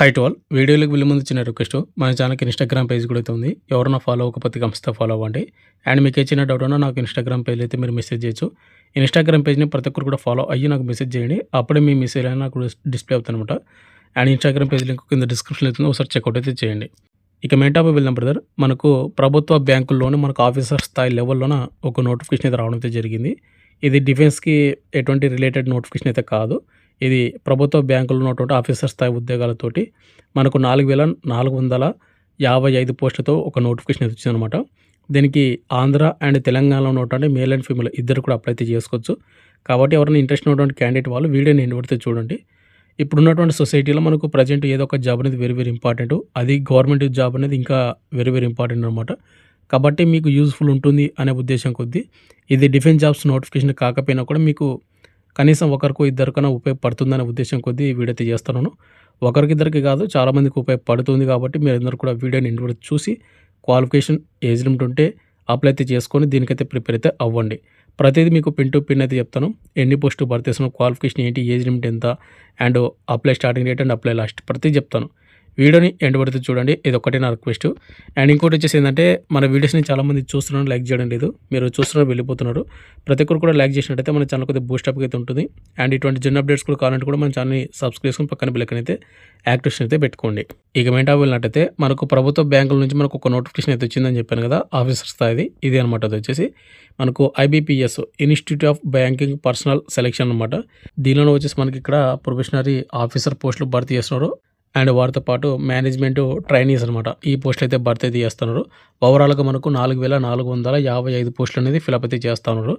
High to all వీడియోలోకి వెళ్ళే ముందు చిన్న రిక్వెస్ట్ మన ఛానల్కి ఇన్స్టాగ్రామ్ పేజ్ కూడా అయితే ఉంది. ఎవరైనా ఫాలో అవ్వకపోతే కంపల్సరీ ఫాలో అవ్వండి. అండ్ మీకు ఏ చిన్న డౌట్ ఉన్నా నాకు ఇన్స్టాగ్రామ్ పేజ్ అయితే మీరు మెసేజ్ చేయొచ్చు. ఇన్స్టాగ్రామ్ పేజ్ని ప్రతి ఒక్కరు కూడా ఫాలో అయ్యి నాకు మెసేజ్ చేయండి. అప్పుడే మీ మెసేజ్ అయినా నాకు డిస్ప్లే అవుతుంది అనమాట అండ్ ఇన్స్టాగ్రామ్ పేజ్ లింక్ కింద డిస్క్రిప్షన్ అవుతుంది ఒకసారి చెక్అవుట్ అయితే చేయండి. ఇక మెయిన్ టాపిక్ వెళ్దాం బ్రదర్ మనకు ప్రభుత్వ బ్యాంకుల్లోనే మనకు ఆఫీసర్ స్థాయి లెవెల్లోన ఒక నోటిఫికేషన్ అయితే రావడం అయితే జరిగింది. ఇది డిఫెన్స్కి ఎటువంటి రిలేటెడ్ నోటిఫికేషన్ అయితే కాదు. ఇది ప్రభుత్వ బ్యాంకులు ఉన్నటువంటి ఆఫీసర్ స్థాయి ఉద్యోగాలతోటి మనకు నాలుగు వేల నాలుగు వందల యాభై ఐదు పోస్టులతో ఒక నోటిఫికేషన్ అయితే వచ్చిందనమాట దీనికి ఆంధ్ర అండ్ తెలంగాణలో ఉన్నటువంటి మేల్ అండ్ ఫీమేల్ ఇద్దరు కూడా అప్లై అయితే చేసుకోవచ్చు. కాబట్టి ఎవరైనా ఇంట్రెస్ట్ ఉన్నటువంటి క్యాండిడేట్ వాళ్ళు వీడియోని ఎండ్ చూడండి. ఇప్పుడున్నటువంటి సొసైటీలో మనకు ప్రజెంట్ ఏదో ఒక జాబ్ అనేది వెరీ వెరీ ఇంపార్టెంట్. అది గవర్నమెంట్ జాబ్ అనేది ఇంకా వెరీ వెరీ ఇంపార్టెంట్ అనమాట కాబట్టి మీకు యూజ్ఫుల్ ఉంటుంది అనే ఉద్దేశం కొద్దీ ఇది డిఫెన్స్ జాబ్స్ నోటిఫికేషన్ కాకపోయినా కూడా మీకు కనీసం ఒకరికో ఇద్దరికైనా ఉపయోగపడుతుందనే ఉద్దేశం కొద్దీ ఈ వీడియో చేస్తున్నాను ఒకరికిద్దరికి కాదు చాలామందికి ఉపయోగపడుతుంది కాబట్టి మీరు అందరూ కూడా వీడియోని ఇంటి చూసి క్వాలిఫికేషన్ ఏజ్ లిమిట్ ఉంటే అప్లై అయితే చేసుకొని దీనికైతే ప్రిపేర్ అయితే అవ్వండి. ప్రతిదీ మీకు పిన్ టు పిన్ అయితే చెప్తాను. ఎన్ని పోస్టు భర్తీ చేస్తున్నాం క్వాలిఫికేషన్ ఏంటి ఏజ్ లిమిట్ ఎంత and apply starting date and apply last ప్రతి చెప్తాను. వీడియోని ఎండ్ పడితే చూడండి. ఇది ఒకటే నా రిక్వెస్ట్. అండ్ ఇంకోటి వచ్చేసి ఏంటంటే మన వీడియోస్ని చాలామంది చూస్తున్నారు లైక్ చేయడం లేదు. మీరు చూస్తున్నారు వెళ్ళిపోతున్నారు. ప్రతి ఒక్కరు కూడా లైక్ చేసినట్టయితే మన ఛానల్ కొద్దిగా బూస్ట్ అప్ అయితే ఉంటుంది. అండ్ ఇటువంటి చిన్న అప్డేట్స్ కూడా కావాలంటే కూడా మన ఛానల్ని సబ్స్క్రైబ్ చేసుకుని పక్కన బిల్లకని అయితే యాక్టివేషన్ అయితే పెట్టుకోండి. ఇక మెయిన్ వెళ్ళినట్టయితే మనకు ప్రభుత్వ బ్యాంకుల నుంచి మనకు ఒక నోటిఫికేషన్ అయితే వచ్చిందని చెప్పాను కదా ఆఫీసర్ స్థాయిది. ఇది అనమాట అది వచ్చేసి. మనకు IBPS institute of banking personnel selection అనమాట దీనిలో వచ్చేసి మనకి ఇక్కడ ప్రొఫెషనరీ ఆఫీసర్ పోస్టులు భర్తీ చేస్తున్నారు. అండ్ వారితో పాటు మేనేజ్మెంట్ ట్రైనీస్ అనమాట ఈ పోస్టులు అయితే భర్తీ అయితే చేస్తున్నారు. ఓవరాల్గా మనకు నాలుగు వేల నాలుగు వందల యాభై ఐదు పోస్టులు అనేది ఫిలప్ అయితే చేస్తున్నారు.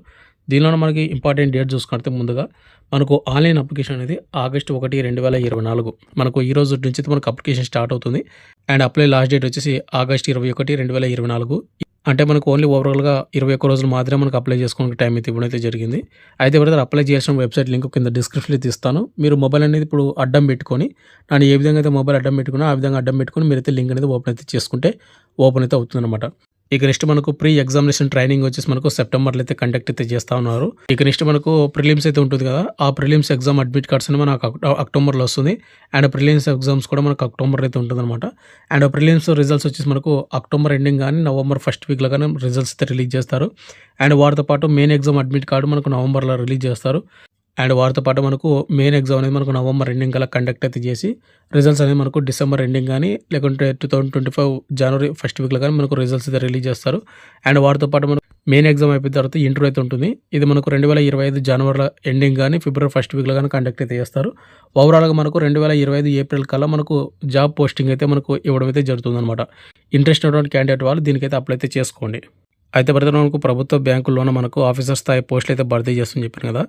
దీనిలో మనకి ఇంపార్టెంట్ డేట్ చూసుకుంటే ముందుగా మనకు ఆన్లైన్ అప్లికేషన్ అనేది ఆగస్టు ఒకటి రెండు వేల ఇరవై నాలుగు. మనకు ఈ రోజు నుంచి మనకు అప్లికేషన్ స్టార్ట్ అవుతుంది. అండ్ అప్లై లాస్ట్ డేట్ వచ్చేసి ఆగస్ట్ ఇరవై ఒకటి రెండు వేల ఇరవై నాలుగు. అంటే మనకు ఓన్లీ ఓవరాల్గా ఇరవై ఒక్క రోజులు మాత్రమే మనకు అప్లై చేసుకోవడానికి టైం అయితే ఇవ్వడం అయితే జరిగింది. అయితే బ్రదర్ అప్లై చేసిన వెబ్సైట్ లింక్ కింద డిస్క్రిప్షన్లో అయితే ఇస్తాను. మీరు మొబైల్ అనేది ఇప్పుడు అడ్డం పెట్టుకొని నేను ఏ విధంగా అయితే మొబైల్ అడ్డం పెట్టుకున్నా ఆ విధంగా అడ్డం పెట్టుకొని మీరైతే లింక్ అనేది ఓపెన్ అయితే చేసుకుంటే ఓపెన్ అయితే అవుతుందన్నమాట. ఇక నెక్స్ట్ మనకు ప్రీ ఎగ్జామినేషన్ ట్రైనింగ్ వచ్చేసి మనకు సెప్టెంబర్లో అయితే కండక్ట్ అయితే చేస్తా ఉన్నారు. ఇక నెక్స్ట్ మనకు ప్రిలిమ్స్ అయితే ఉంటుంది కదా ఆ ప్రిలిమ్స్ ఎగ్జామ్ అడ్మిట్ కార్డ్స్ అని మనకు అక్టోబర్లో వస్తుంది. అండ్ ప్రిలిమ్స్ ఎగ్జామ్స్ కూడా మనకు అక్టోబర్ అయితే ఉంటుంది అనమాట అండ్ ప్రిలిమ్స్ రిజల్ట్స్ వచ్చేసి మనకు అక్టోబర్ ఎండింగ్ కానీ నవంబర్ ఫస్ట్ వీక్లో కానీ రిజల్ట్స్ అయితే రిలీజ్ చేస్తారు. అండ్ వాటితో పాటు మెయిన్ ఎగ్జామ్ అడ్మిట్ కార్డు మనకు నవంబర్లో రిలీజ్ చేస్తారు. అండ్ వారితో పాటు మనకు మెయిన్ ఎగ్జామ్ అనేది మనకు నవంబర్ ఎండింగ్ కల్లా కండక్ట్ అయితే చేసి రిజల్ట్స్ అనేది మనకు డిసెంబర్ ఎండింగ్ కానీ లేకుంటే టూ థౌసండ్ ట్వంటీ ఫైవ్ జనవరి ఫస్ట్ వీక్లో కానీ మనకు రిజల్ట్స్ అయితే రిలీజ్ చేస్తారు. అండ్ వారితో పాటు మనకు మెయిన్ ఎగ్జామ్ అయిపోయిన తర్వాత ఇంటర్వ్యూ అయితే ఉంటుంది. ఇది మనకు రెండు వేల ఇరవై ఐదు జనవరిలో ఎండింగ్ కానీ ఫిబ్రవరి ఫస్ట్ వీక్లో కానీ కండక్ట్ అయితే చేస్తారు. ఓవరాల్గా మనకు రెండు వేల ఇరవై ఐదు ఏప్రిల్ కల్లా మనకు జాబ్ పోస్టింగ్ అయితే మనకు ఇవ్వడం అయితే జరుగుతుంది అనమాట ఇంట్రెస్ట్ ఉన్నటువంటి క్యాండిడేట్ వాళ్ళు దీనికైతే అప్లై అయితే చేసుకోండి. అయితే బ్రదర్ మనకు ప్రభుత్వ బ్యాంకుల్లోనే మనకు ఆఫీసర్ స్థాయి పోస్టులు అయితే భర్తీ చేస్తుందని చెప్పాను కదా.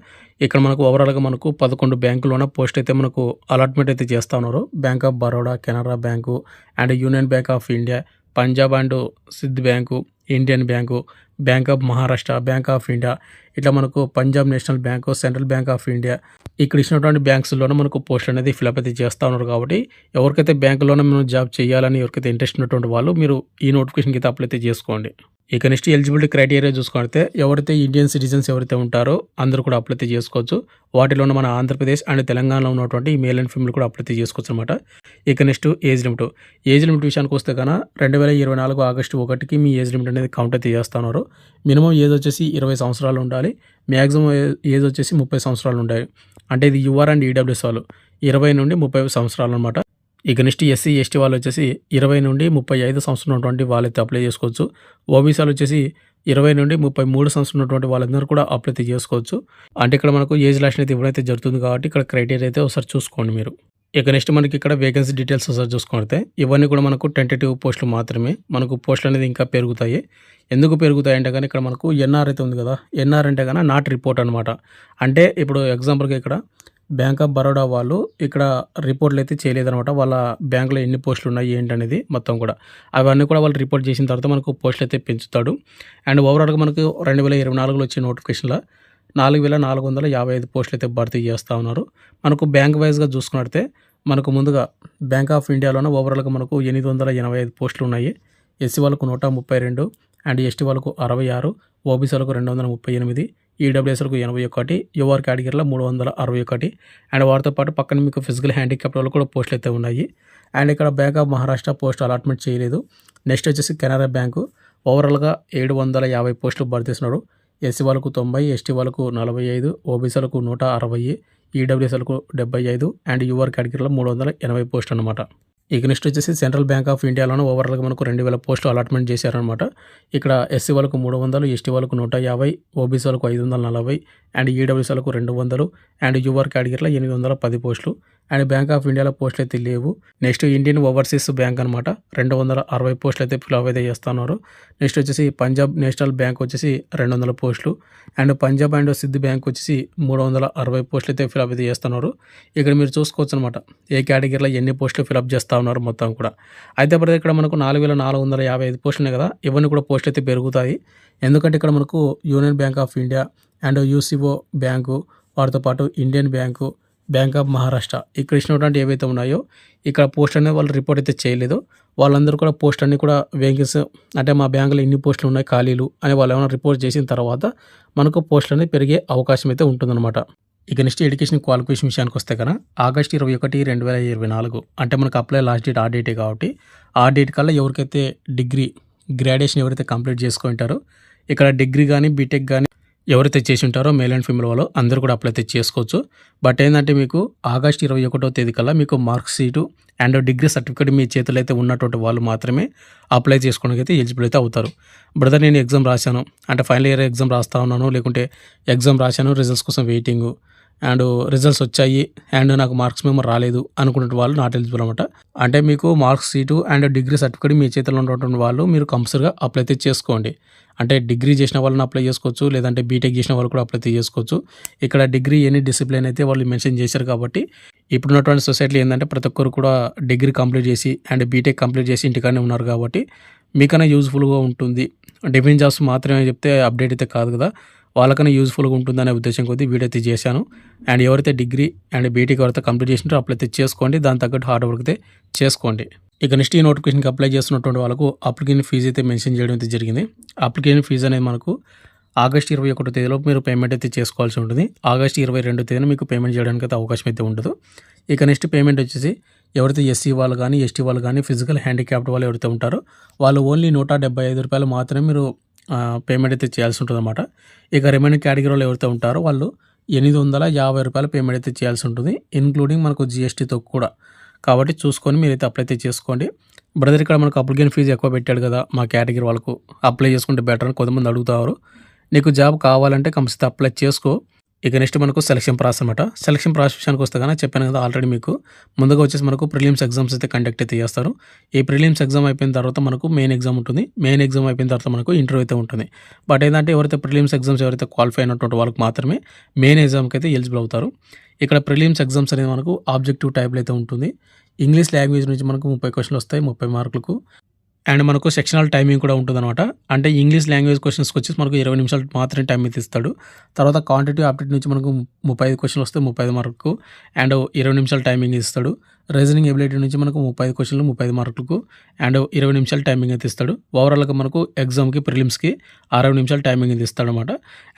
ఇక్కడ మనకు ఓవరాల్గా మనకు పదకొండు బ్యాంకుల్లోనే పోస్ట్ అయితే మనకు అలాట్మెంట్ అయితే చేస్తూ ఉన్నారు. Bank of Baroda Canara bank and Union Bank of India Punjab and Sind bank Indian bank Bank of Maharashtra Bank of India ఇట్లా మనకు Punjab National Bank Central Bank of India ఇక్కడ ఇచ్చినటువంటి బ్యాంక్స్లోనే మనకు పోస్ట్ అనేది fill up అయితే చేస్తూ ఉన్నారు కాబట్టి ఎవరికైతే బ్యాంకులోనే మనం జాబ్ చేయాలని ఎవరికైతే ఇంట్రెస్ట్ ఉన్నటువంటి వాళ్ళు మీరు ఈ నోటిఫికేషన్కి అయితే అప్లై అయితే చేసుకోండి. ఇక నెక్స్ట్ ఎలిజిబిలిటీ క్రైటీరియా చూసుకుంటే ఎవరైతే ఇండియన్ సిటిజన్స్ ఎవరైతే ఉంటారో అందరూ కూడా అప్లై చేసుకోవచ్చు. చేసుకోవచ్చు ఉన్న మన ఆంధ్రప్రదేశ్ అండ్ తెలంగాణలో ఉన్నటువంటి మేల్ అండ్ ఫీమేల్ కూడా అప్లై చేసుకోవచ్చు అనమాట ఇక next age limit age limit విషయానికి వస్తే కన్నా రెండు వేల ఇరవై నాలుగు ఆగస్టు ఒకటికి మీ ఏజ్ లిమిట్ అనేది కౌంట్ అయితే చేస్తున్నారు. మినిమం ఏజ్ వచ్చేసి ఇరవై సంవత్సరాలు ఉండాలి. మ్యాక్సిమం ఏజ్ వచ్చేసి ముప్పై సంవత్సరాలు ఉండాలి. అంటే ఇది యూఆర్ అండ్ ఈడబ్ల్యూఎస్ వాళ్ళు ఇరవై నుండి ముప్పై సంవత్సరాలు అనమాట ఇక నెక్స్ట్ ఎస్సీ ఎస్టీ వాళ్ళు వచ్చేసి ఇరవై నుండి ముప్పై ఐదు సంవత్సరం ఉన్నటువంటి వాళ్ళైతే అప్లై చేసుకోవచ్చు. ఓబీసీలు వచ్చేసి ఇరవై నుండి ముప్పై మూడు సంవత్సరం ఉన్నటువంటి వాళ్ళందరూ కూడా అప్లై చేసుకోవచ్చు. అంటే ఇక్కడ మనకు ఏజ్ లాషన్ అయితే ఇవ్వడైతే జరుగుతుంది కాబట్టి ఇక్కడ క్రైటీరియా అయితే ఒకసారి చూసుకోండి మీరు. ఇక నెక్స్ట్ మనకి ఇక్కడ వేకెన్సీ డీటెయిల్స్ ఒకసారి చూసుకుంటే ఇవన్నీ కూడా మనకు టెంటేటివ్ పోస్టులు మాత్రమే. మనకు పోస్టులు అనేది ఇంకా పెరుగుతాయి. ఎందుకు పెరుగుతాయి అంటే కానీ ఇక్కడ మనకు ఎన్ఆర్ అయితే ఉంది కదా. ఎన్ఆర్ అంటే కానీ నాట్ రిపోర్ట్ అనమాట అంటే ఇప్పుడు ఎగ్జాంపుల్గా ఇక్కడ బ్యాంక్ ఆఫ్ బరోడా వాళ్ళు ఇక్కడ రిపోర్ట్లు అయితే చేయలేదన్నమాట. వాళ్ళ బ్యాంకులో ఎన్ని పోస్టులు ఉన్నాయి ఏంటి అనేది మొత్తం కూడా. అవన్నీ కూడా వాళ్ళు రిపోర్ట్ చేసిన తర్వాత మనకు పోస్టులు అయితే పెంచుతాడు. అండ్ ఓవరాల్గా మనకు రెండు వేల ఇరవై నాలుగులో వచ్చే నోటిఫికేషన్లో నాలుగు వేల నాలుగు వందల యాభై ఐదు పోస్టులు అయితే భర్తీ చేస్తూ ఉన్నారు. మనకు బ్యాంక్ వైజ్గా చూసుకున్నట్టే మనకు ముందుగా బ్యాంక్ ఆఫ్ ఇండియాలోనే ఓవరాల్గా మనకు ఎనిమిది వందల ఎనభై ఐదు పోస్టులు ఉన్నాయి. ఎస్సీ వాళ్ళకు నూట ముప్పై రెండు అండ్ ఎస్టీ వాళ్ళకు అరవై ఆరు ఓబీసీ వాళ్ళకు రెండు వందల ముప్పై ఎనిమిది ఈడబ్ల్యూఎస్లకు ఎనభై ఒకటి యువర్ కేటగిరీలో మూడు వందల అరవై ఒకటి. అండ్ వారితో పాటు పక్కన మీకు ఫిజికల్ హ్యాండిక్యాప్ వాళ్ళు కూడా పోస్టులు అయితే ఉన్నాయి. అండ్ ఇక్కడ Bank of Maharashtra post allotment చేయలేదు. నెక్స్ట్ వచ్చేసి కెనరా బ్యాంకు. ఓవరాల్గా ఏడు వందల యాభై పోస్టులు భర్తీస్తున్నారు ఎస్సీ వాళ్ళకు తొంభై ఎస్టీ వాళ్ళకు నలభై ఐదు ఓబీసీలకు నూట అరవై ఈడబ్ల్యూఎస్ఎల్కు డెబ్బై ఐదు అండ్ యువర్ కేటగిరీలో మూడు వందల ఎనభై పోస్టులు అనమాట ఇక నెక్స్ట్ వచ్చేసి సెంట్రల్ బ్యాంక్ ఆఫ్ ఇండియాలోనూ ఓవరాల్గా మనకు రెండు వేల పోస్టులు అలాట్మెంట్ చేశారనమాట ఇక్కడ ఎస్సీ వాళ్ళకు మూడు వందలు ఎస్టీ వాళ్ళకు నూట యాభై ఓబీసీ వాళ్ళకు ఐదు వందల నలభై అండ్ ఈడబ్ల్యూసీ వాళ్ళకు రెండు వందలు అండ్ యువర్ కేటగిరీలో ఎనిమిది వందల పది పోస్టులు. అండ్ బ్యాంక్ ఆఫ్ ఇండియాలో పోస్టులు అయితే లేవు. నెక్స్ట్ ఇండియన్ ఓవర్సీస్ బ్యాంక్ అనమాట రెండు వందల అరవై పోస్టులు అయితే ఫిల్ అయితే చేస్తున్నారు. నెక్స్ట్ వచ్చేసి పంజాబ్ నేషనల్ బ్యాంక్ వచ్చేసి రెండు వందల పోస్టులు. And Punjab and Sind bank వచ్చేసి మూడు వందల అరవై పోస్టులు అయితే ఫిల్ అయితే చేస్తున్నారు. ఇక్కడ మీరు చూసుకోవచ్చు అనమాట ఏ కేటగిరీలో ఎన్ని పోస్టులు ఫిలప్ చేస్తూ ఉన్నారు మొత్తం కూడా. అయితే ప్రతి ఇక్కడ మనకు నాలుగు వేల నాలుగు వందల యాభై ఐదు పోస్టులు ఉన్నాయి కదా ఇవన్నీ కూడా పోస్టులు అయితే పెరుగుతాయి. ఎందుకంటే ఇక్కడ మనకు Union Bank of India and UCO bank వాటితో పాటు Indian bank Bank of Maharashtra ఇక్కడ ఇచ్చినటువంటి ఏవైతే ఉన్నాయో ఇక్కడ పోస్ట్ అనేది వాళ్ళు రిపోర్ట్ అయితే చేయలేదు. వాళ్ళందరూ కూడా పోస్ట్ అన్ని కూడా వేకెన్సీ అంటే మా బ్యాంకులో ఇన్ని పోస్టులు ఉన్నాయి ఖాళీలు అని వాళ్ళు ఏమైనా రిపోర్ట్ చేసిన తర్వాత మనకు పోస్టులు అనేది పెరిగే అవకాశం అయితే ఉంటుందన్నమాట. ఇక నెక్స్ట్ ఎడ్యుకేషన్ క్వాలిఫికేషన్ విషయానికి వస్తే కనుక ఆగస్ట్ ఇరవై ఒకటి రెండు వేల ఇరవై నాలుగు. అంటే మనకు అప్లై లాస్ట్ డేట్ ఆ డేటే కాబట్టి ఆ డేట్ కల్లా ఎవరికైతే డిగ్రీ గ్రాడ్యుయేషన్ ఎవరైతే కంప్లీట్ చేసుకుంటారో ఇక్కడ డిగ్రీ కానీ బీటెక్ కానీ ఎవరైతే చేసి ఉంటారో మేల్ అండ్ ఫీమేల్ వాళ్ళు అందరూ కూడా అప్లై అయితే చేసుకోవచ్చు. బట్ ఏంటంటే మీకు ఆగస్ట్ ఇరవై ఒకటో తేదీ కల్లా మీకు mark sheet and degree certificate మీ చేతిలో అయితే ఉన్నటువంటి వాళ్ళు మాత్రమే అప్లై చేసుకోవడానికి అయితే ఎలిజిబుల్ అయితే అవుతారు. బ్రదర్ నేను ఎగ్జామ్ రాశాను. అంటే ఫైనల్ ఇయర్ ఎగ్జామ్ రాస్తా ఉన్నాను. లేకుంటే ఎగ్జామ్ రాశాను. రిజల్ట్స్ కోసం వెయిటింగ్ అండ్ రిజల్ట్స్ వచ్చాయి. అండ్ నాకు మార్క్స్ మేము రాలేదు అనుకున్న వాళ్ళు నాట్ ఎలిజిబుల్ అనమాట అంటే మీకు marks sheet and degree certificate మీ చేతిలో ఉన్నటువంటి వాళ్ళు మీరు కంపల్సరీగా అప్లై అయితే చేసుకోండి. అంటే డిగ్రీ చేసిన వాళ్ళని అప్లై చేసుకోవచ్చు లేదంటే బీటెక్ చేసిన వాళ్ళు కూడా అప్లై చేసుకోవచ్చు. ఇక్కడ డిగ్రీ ఎనీ డిసిప్లిన్ అయితే వాళ్ళు మెన్షన్ చేశారు కాబట్టి ఇప్పుడున్నటువంటి సొసైటీలో ఏంటంటే ప్రతి ఒక్కరు కూడా డిగ్రీ కంప్లీట్ చేసి అండ్ బీటెక్ కంప్లీట్ చేసి ఇంటికానే ఉన్నారు కాబట్టి మీకన్నా యూజ్ఫుల్గా ఉంటుంది. డిఫెన్స్ జాబ్స్ మాత్రమే చెప్తే అప్డేట్ అయితే కాదు కదా. వాళ్ళకన్నా యూజ్ఫుల్గా ఉంటుందనే ఉద్దేశం కొద్దీ వీడియో అయితే చేశాను అండ్ ఎవరైతే డిగ్రీ అండ్ బీటెక్ ఎవరైతే కంప్లీట్ చేసినారో అప్లై అయితే చేసుకోండి. దాని తగ్గట్టు హార్డ్ వర్క్ అయితే చేసుకోండి. ఇక నెక్స్ట్ ఈ నోటిఫికేషన్కి అప్లై చేస్తున్నటువంటి వాళ్ళకు అప్లికేషన్ ఫీజు అయితే మెన్షన్ చేయడం అయితే జరిగింది. అప్లికేషన్ ఫీజు అనేది మనకు ఆగస్ట్ ఇరవై ఒకటో తేదీలో మీరు పేమెంట్ అయితే చేసుకోవాల్సి ఉంటుంది. ఆగస్ట్ ఇరవై రెండో తేదీన మీకు పేమెంట్ చేయడానికి అయితే అవకాశం అయితే ఉండదు. ఇక నెక్స్ట్ పేమెంట్ వచ్చేసి ఎవరైతే ఎస్సీ వాళ్ళు కానీ ఎస్టీ వాళ్ళు కానీ ఫిజికల్ హ్యాండిక్యాప్డ్ వాళ్ళు ఎవరైతే ఉంటారో వాళ్ళు ఓన్లీ నూట డెబ్బై ఐదు రూపాయలు మాత్రమే మీరు పేమెంట్ అయితే చేయాల్సి ఉంటుంది అనమాట ఇక రిమైనింగ్ కేటగిరీలో ఎవరైతే ఉంటారో వాళ్ళు ఎనిమిది వందల యాభై రూపాయలు పేమెంట్ అయితే చేయాల్సి ఉంటుంది ఇన్క్లూడింగ్ మనకు జిఎస్టీతో కూడా. కాబట్టి చూసుకొని మీరైతే అప్లై అయితే చేసుకోండి. బ్రదర్ ఇక్కడ మనకు అప్లికేషన్ ఫీజు ఎక్కువ పెట్టాడు కదా మా కేటగిరీ వాళ్ళకు. అప్లై చేసుకుంటే బెటర్ అని కొంతమంది అడుగుతారు. నీకు జాబ్ కావాలంటే కంపల్సరీ అప్లై చేసుకో. ఇక నెక్స్ట్ మనకు సెలక్షన్ ప్రాసెస్ అనమాట సెలక్షన్ ప్రాసెస్ విషయానికి వస్తే కానీ చెప్పాను కదా ఆల్రెడీ మీకు. ముందుగా వచ్చేసి మనకు ప్రిలిమ్స్ ఎగ్జామ్స్ అయితే కండక్ట్ అయితే చేస్తారు. ఈ ప్రిలిమ్స్ ఎగ్జామ్ అయిపోయిన తర్వాత మనకు మెయిన్ ఎగ్జామ్ ఉంటుంది. మెయిన్ ఎగ్జామ్ అయిపోయిన తర్వాత మనకు ఇంటర్వ్యూ అయితే ఉంటుంది. బట్ ఏంటంటే ఎవరైతే ప్రిలిమ్స్ ఎగ్జామ్స్ ఎవరైతే క్వాలిఫై అయినటువంటి వాళ్ళకి మాత్రమే మెయిన్ ఎగ్జామ్కి అయితే ఎలిజిబుల్ అవుతారు. ఇక్కడ ప్రిలిమ్స్ ఎగ్జామ్స్ అనేది మనకు ఆబ్జెక్టివ్ టైప్లో అయితే ఉంటుంది. ఇంగ్లీష్ లాంగ్వేజ్ నుంచి మనకు ముప్పై క్వశ్చన్లు వస్తాయి. ముప్పై మార్కులకు అండ్ మనకు సెక్షనల్ టైమింగ్ కూడా ఉంటుందన్నమాట. అంటే ఇంగ్లీష్ లాంగ్వేజ్ క్వశ్చన్స్కి వచ్చేసి మనకు ఇరవై నిమిషాలు మాత్రమే టైం అయితే ఇస్తాడు. తర్వాత క్వాంటిటీ ఆప్టిట్యూడ్ నుంచి మనకు ముప్పై ఐదు క్వశ్చన్లు వస్తే ముప్పై ఐదు మార్కు అండ్ ఇరవై నిమిషాల టైమింగ్ ఇస్తాడు. రీజనింగ్ ఎబిలిటీ నుంచి మనకు ముప్పై ఐదు క్వశ్చన్లు ముప్పై ఐదు మార్కులకు అండ్ ఇరవై నిమిషాలు టైమింగ్ అయితే ఇస్తాడు. ఓవరాల్గా మనకు ఎగ్జామ్కి ప్రిలిమ్స్కి అరవై నిమిషాలు టైమింగ్ అయితే ఇస్తాడు అనమాట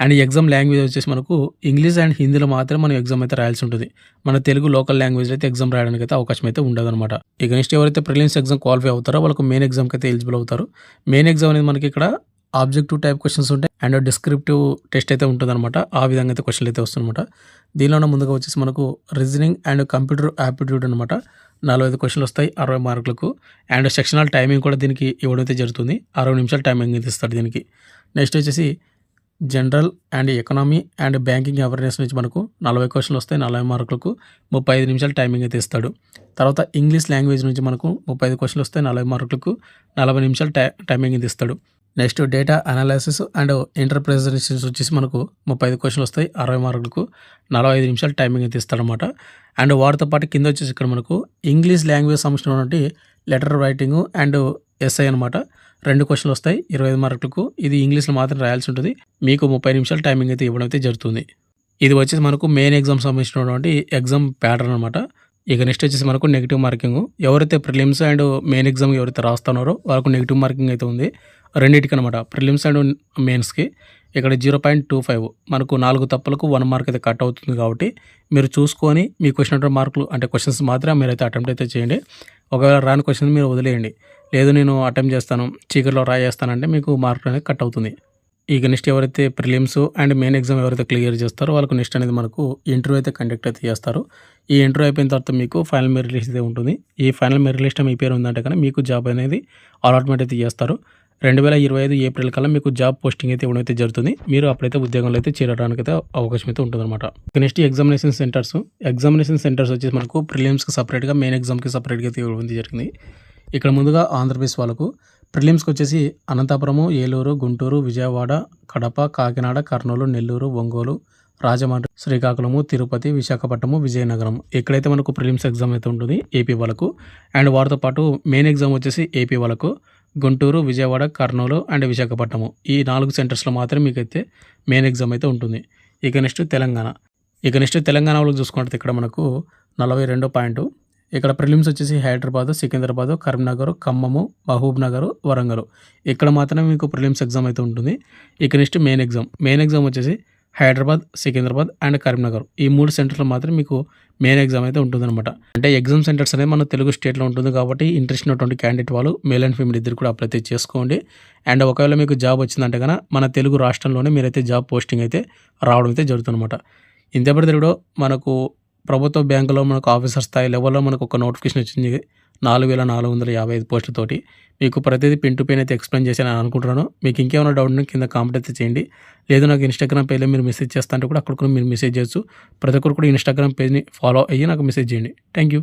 అండ్ ఎగ్జామ్ లాంగ్వేజ్ వచ్చేసి మనకు ఇంగ్లీష్ అండ్ హిందీలో మాత్రమే మనం ఎగ్జామ్ అయితే రాయాల్సి ఉంటుంది. మన తెలుగు లోకల్ లాంగ్వేజ్ అయితే ఎగ్జామ్ రాయడానికి అయితే అవకాశం అయితే ఉండదు అనమాట ఇక నెక్స్ట్ ఎవరైతే ప్రిలిమ్స్ ఎగ్జామ్ క్వాలిఫై అవుతారో వాళ్ళకు మెయిన్ ఎగ్జామ్కి అయితే ఎలిజిబుల్ అవుతారు. మెయిన్ ఎగ్జామ్ అనేది మనకి ఇక్కడ ఆబ్జెక్టివ్ టైప్ క్వశ్చన్స్ ఉంటాయి అండ్ డిస్క్రిప్టివ్ టెస్ట్ అయితే ఉంటుందన్నమాట. ఆ విధంగా అయితే క్వశ్చన్లు అయితే వస్తుందన్నమాట. దీనిలోనే ముందుగా వచ్చేసి మనకు రీజనింగ్ అండ్ కంప్యూటర్ యాప్టిట్యూడ్ అనమాట నలభై ఐదు క్వశ్చన్లు వస్తాయి అరవై మార్కులకు. అండ్ సెక్షనల్ టైమింగ్ కూడా దీనికి ఇవ్వడం అయితే జరుగుతుంది. అరవై నిమిషాలు టైమింగ్ అయితే ఇస్తాడు దీనికి. నెక్స్ట్ వచ్చేసి general and economy and banking awareness నుంచి మనకు నలభై క్వశ్చన్లు వస్తాయి నలభై మార్కులకు ముప్పై ఐదు నిమిషాలు టైమింగ్ అయితే ఇస్తాడు. తర్వాత ఇంగ్లీష్ లాంగ్వేజ్ నుంచి మనకు ముప్పై ఐదు క్వశ్చన్లు వస్తాయి నలభై మార్కులకు నలభై నిమిషాలు టై టైమింగ్ అయితే ఇస్తాడు. Next data analysis and interpretations వచ్చేసి మనకు ముప్పై ఐదు క్వశ్చన్లు వస్తాయి అరవై మార్కులకు నలభై ఐదు నిమిషాలు టైమింగ్ అయితే ఇస్తాడనమాట అండ్ వాటితో పాటు కింద వచ్చేసి ఇక్కడ మనకు ఇంగ్లీష్ లాంగ్వేజ్ సంబంధించినటువంటి లెటర్ రైటింగ్ అండ్ ఎస్ఐ అనమాట రెండు క్వశ్చన్లు వస్తాయి ఇరవై ఐదు మార్కులకు. ఇది ఇంగ్లీష్లో మాత్రం రాయాల్సి ఉంటుంది. మీకు ముప్పై నిమిషాలు టైమింగ్ అయితే ఇవ్వడం అయితే జరుగుతుంది. ఇది వచ్చేసి మనకు మెయిన్ ఎగ్జామ్ సంబంధించినటువంటి ఎగ్జామ్ ప్యాటర్న్ అనమాట ఇక నెక్స్ట్ వచ్చేసి మనకు నెగిటివ్ మార్కింగ్. ఎవరైతే ప్రిలిమ్స్ అండ్ మెయిన్ ఎగ్జామ్ ఎవరైతే రాస్తున్నారో వాళ్ళకు నెగిటివ్ మార్కింగ్ అయితే ఉంది. రెండింటికి అనమాట ప్రిలిమ్స్ అండ్ మెయిన్స్కి ఇక్కడ జీరో పాయింట్ టూ ఫైవ్. మనకు నాలుగు తప్పులకు వన్ మార్క్ అయితే కట్ అవుతుంది కాబట్టి మీరు చూసుకొని మీకు వచ్చినటువంటి మార్కులు అంటే క్వశ్చన్స్ మాత్రం మీరైతే అటెంప్ట్ అయితే చేయండి. ఒకవేళ రాని క్వశ్చన్ మీరు వదిలేయండి. లేదు నేను అటెంప్ట్ చేస్తాను చీకట్లో రాయేస్తానంటే మీకు మార్క్ అనేది కట్ అవుతుంది. ఇక నెక్స్ట్ ఎవరైతే ప్రిలిమ్స్ అండ్ మెయిన్ ఎగ్జామ్ ఎవరైతే క్లియర్ చేస్తారో వాళ్ళకు నెక్స్ట్ అనేది మనకు ఇంటర్వ్యూ అయితే కండక్ట్ అయితే చేస్తారు. ఈ ఇంటర్వ్యూ అయిపోయిన తర్వాత మీకు ఫైనల్ మెరిట్ లిస్ట్ అయితే ఉంటుంది. ఈ ఫైనల్ మెరిట్ లిస్ట్ మీ పేరు ఉందంటే కానీ మీకు జాబ్ అనేది అలాట్మెంట్ అయితే చేస్తారు. రెండు వేల ఇరవై ఐదు ఏప్రిల్ కల్లా మీకు జాబ్ పోస్టింగ్ అయితే ఇవ్వడం అయితే జరుగుతుంది. మీరు అప్పుడైతే ఉద్యోగంలో అయితే చేరడానికి అయితే అవకాశం అయితే ఉంటుందన్నమాట. Next examination centres examination centres వచ్చేసి మనకు ప్రిలిమ్స్కి సపరేట్గా మెయిన్ ఎగ్జామ్కి సపరేట్గా అయితే ఇవ్వడం జరిగింది. ఇక్కడ ముందుగా ఆంధ్రప్రదేశ్ వాళ్ళకు ప్రిలిమ్స్కి వచ్చేసి అనంతపురము ఏలూరు గుంటూరు విజయవాడ కడప కాకినాడ కర్నూలు నెల్లూరు ఒంగోలు రాజమండ్రి శ్రీకాకుళము తిరుపతి విశాఖపట్నము విజయనగరం. ఎక్కడైతే మనకు ప్రిలిమ్స్ ఎగ్జామ్ అయితే ఉంటుంది ఏపీ వాళ్ళకు. అండ్ వారితో పాటు మెయిన్ ఎగ్జామ్ వచ్చేసి ఏపీ వాళ్ళకు. గుంటూరు విజయవాడ కర్నూలు అండ్ విశాఖపట్నము. ఈ నాలుగు సెంటర్స్లో మాత్రమే మీకైతే మెయిన్ ఎగ్జామ్ అయితే ఉంటుంది. ఇక నెక్స్ట్ తెలంగాణ. ఇక నెక్స్ట్ తెలంగాణ వాళ్ళకి చూసుకుంటే ఇక్కడ మనకు నలభై రెండో పాయింట్. ఇక్కడ ప్రిలిమ్స్ వచ్చేసి హైదరాబాదు సికింద్రాబాద్ కరీంనగర్ ఖమ్మము మహబూబ్ నగర్ వరంగల్. ఇక్కడ మాత్రమే మీకు ప్రిలిమ్స్ ఎగ్జామ్ అయితే ఉంటుంది. ఇక next main exam. Main exam వచ్చేసి హైదరాబాద్ సికింద్రాబాద్ అండ్ కరీంనగర్. ఈ మూడు సెంటర్లో మాత్రం మీకు మెయిన్ ఎగ్జామ్ అయితే ఉంటుందన్నమాట. అంటే ఎగ్జామ్ సెంటర్స్ అనేది మన తెలుగు స్టేట్లో ఉంటుంది కాబట్టి ఇంట్రెస్ట్ ఉన్నటువంటి క్యాండిడేట్ వాళ్ళు మేల్ అండ్ ఫీమేల్ ఇద్దరు కూడా అప్లై చేసుకోండి. అండ్ ఒకవేళ మీకు జాబ్ వచ్చిందంటే కనుక మన తెలుగు రాష్ట్రంలోనే మీరైతే జాబ్ పోస్టింగ్ అయితే రావడం అయితే జరుగుతుందన్నమాట. ఇంతేపటి తెలుగులో మనకు ప్రభుత్వ బ్యాంకులో మనకు ఆఫీసర్ స్థాయి లెవెల్లో మనకు ఒక నోటిఫికేషన్ వచ్చింది. నాలుగు వేల నాలుగు వందల యాభై ఐదు పోస్టులతోటి మీకు ప్రతిదీ పిన్ టు పిన్ అయితే ఎక్స్ప్లెయిన్ చేశాను అనుకుంటున్నాను. మీకు ఇంకేమైనా డౌట్ ఉంటే కింద కామెంట్ అయితే చేయండి. లేదు నాకు ఇన్స్టాగ్రామ్ పేజ్లో మీరు మెసేజ్ చేస్తా అంటే కూడా అక్కడ కూడా మీరు మెసేజ్ చేయొచ్చు. ప్రతి ఒక్కరు కూడా ఇన్స్టాగ్రామ్ పేజ్ని ఫాలో అయ్యి నాకు మెసేజ్ చేయండి. Thank you